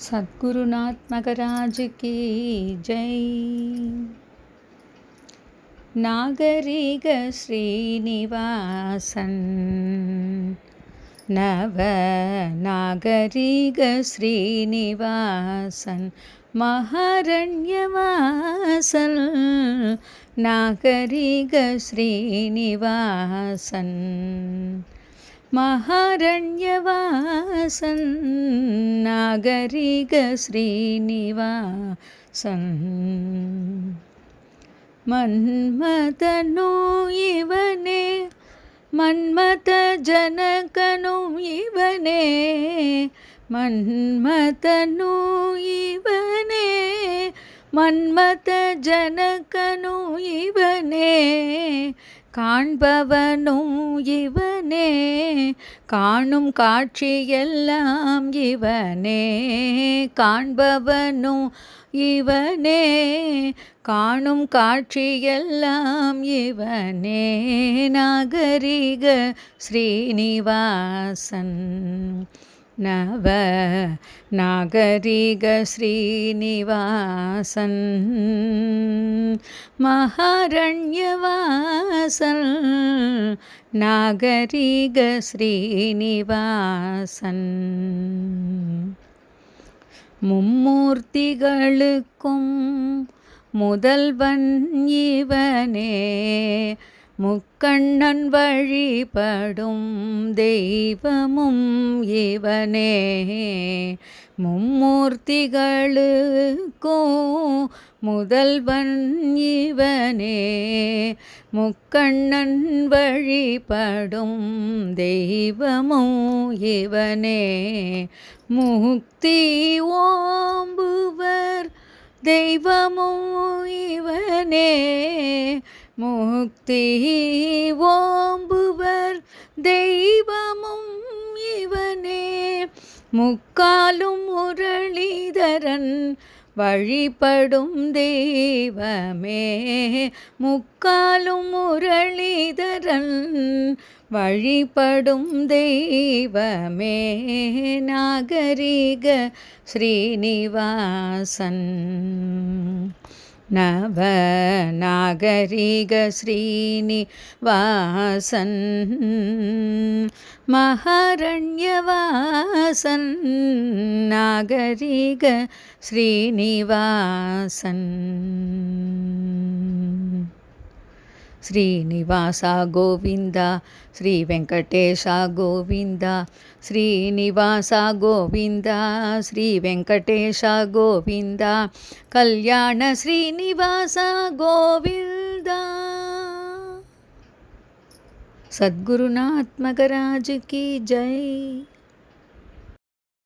సద్గురునాత్మకరాజు key జై. నాగరిక శ్రీనివాసన్ నవ నాగరిక శ్రీనివాసన్ మహారణ్యవాసన్ నాగరిక శ్రీనివాసన్. மகாரண்யவாசன் நாகரிக ஸ்ரீனிவாசன். மன்மதனோ இவனே மன்மத ஜனகனும் இவனே மன்மதனோ இவனே மன்மத ஜனகனும் இவனே. காண்பவனும் இவனே காணும் காட்சியெல்லாம் இவனே காண்பவனும் இவனே காணும் காட்சியெல்லாம் இவனே. நாகரிக ஸ்ரீனிவாசன் நவ நாகரிக ஸ்ரீனிவாசன். மகாரண்யவாசல் நாகரீக ஸ்ரீனிவாசன். மும்மூர்த்திகளுக்கும் முதல்வன் இவனே முக்கண்ணன் வழிபடும் தெய்வமும் இவனே. மும்மூர்த்திகளுக்கும் முதல்வன் இவனே. முக்கண்ணன் வழிபடும் தெய்வமும் இவனே. முக்தி ஓம்புவர் தெய்வமும் இவனே. முக்தி ஓம்புவர் தெய்வமும் இவனே. முக்காலும் முரளிதரன் வழிபடும் தெய்வமே முக்காலும் முரளிதரன் வழிபடும் தெய்வமே நாகரிக ஸ்ரீனிவாசன் நவ நாகரிக ஸ்ரீனிவாசன் மகாரண்யவாசன் நாகரிக ஸ்ரீனிவாசன் శ్రీనివాస గోవింద శ్రీ వెంకటేశ గోవింద శ్రీనివాస గోవింద శ్రీ వెంకటేశ గోవింద కళ్యాణ శ్రీనివాస గోవింద. సద్గురునాత్మకరాజుకి జై.